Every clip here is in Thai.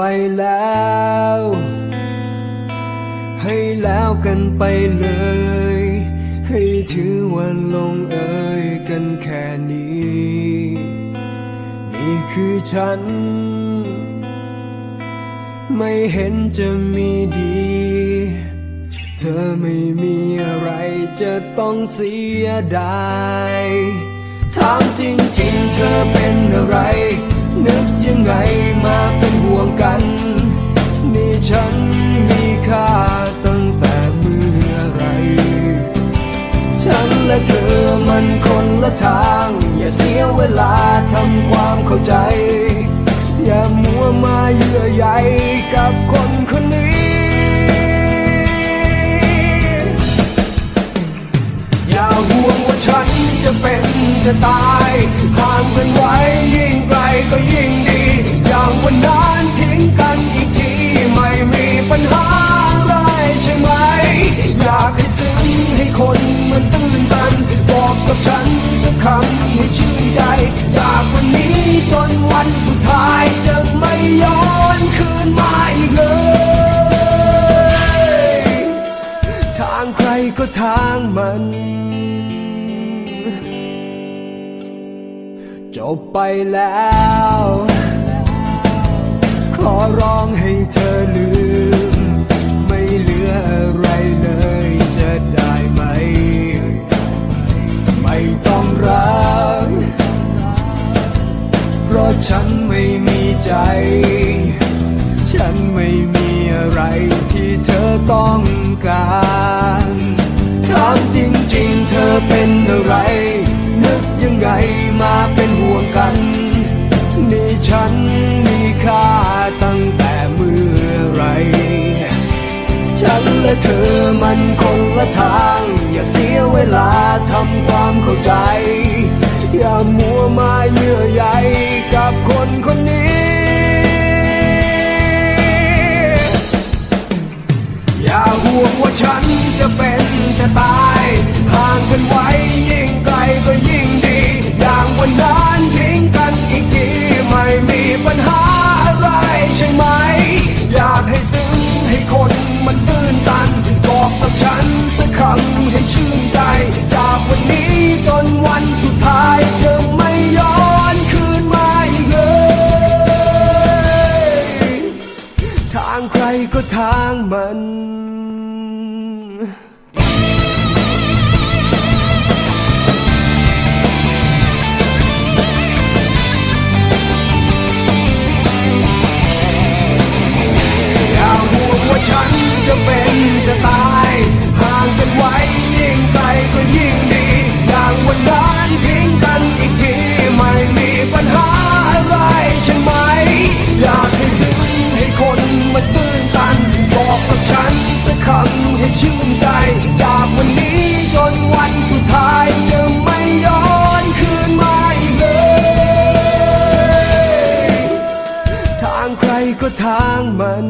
ไปแล้ว ให้แล้วกันไปเลย ให้ถือว่าลงเอ่ยกันแค่นี้ นี่คือฉัน ไม่เห็นจะมีดี เธอไม่มีอะไรจะต้องเสียดายถามจริงๆ เธอเป็นอะไร ลาทำความเข้าใจ อย่ามัวมาเยื่อใยกับคนคนนี้ อย่าห่วงว่าฉันจะเป็นจะตายห่างกันไว้ยิ่งไกลก็ยิ่งดี อย่างวัน บไปแล้ว ขอร้องให้เธอลืม ไม่เหลืออะไรเลยจะได้ไหม ไม่ต้องรัก เพราะฉันไม่มีใจ ฉันไม่มีอะไรที่เธอต้องการถามจริงๆ เธอเป็นอะไร นึกยังไงมาเป็นห่วงกัน ฉันและเธอมันคนละทาง อย่าเสียเวลาทำความเข้าใจ อย่ามัวมาเยื่อใยกับคนคนนี้ อย่าห่วงว่าฉันจะเป็นจะตายห่างกันไว้ยิ่งไกลก็ยิ่งดี อย่างวันนั้นทิ้งกันอีกทีไม่มีปัญหา นสักคำให้ชื่นใจ จากวันนี้จนวันสุดท้ายจะไม่ย้อนคืนมาอีกเลย ทางใครก็ทางมัน มัน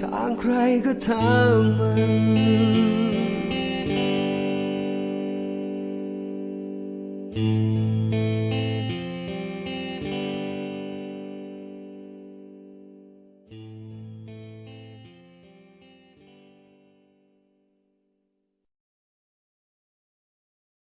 ทางใครก็ทางมัน「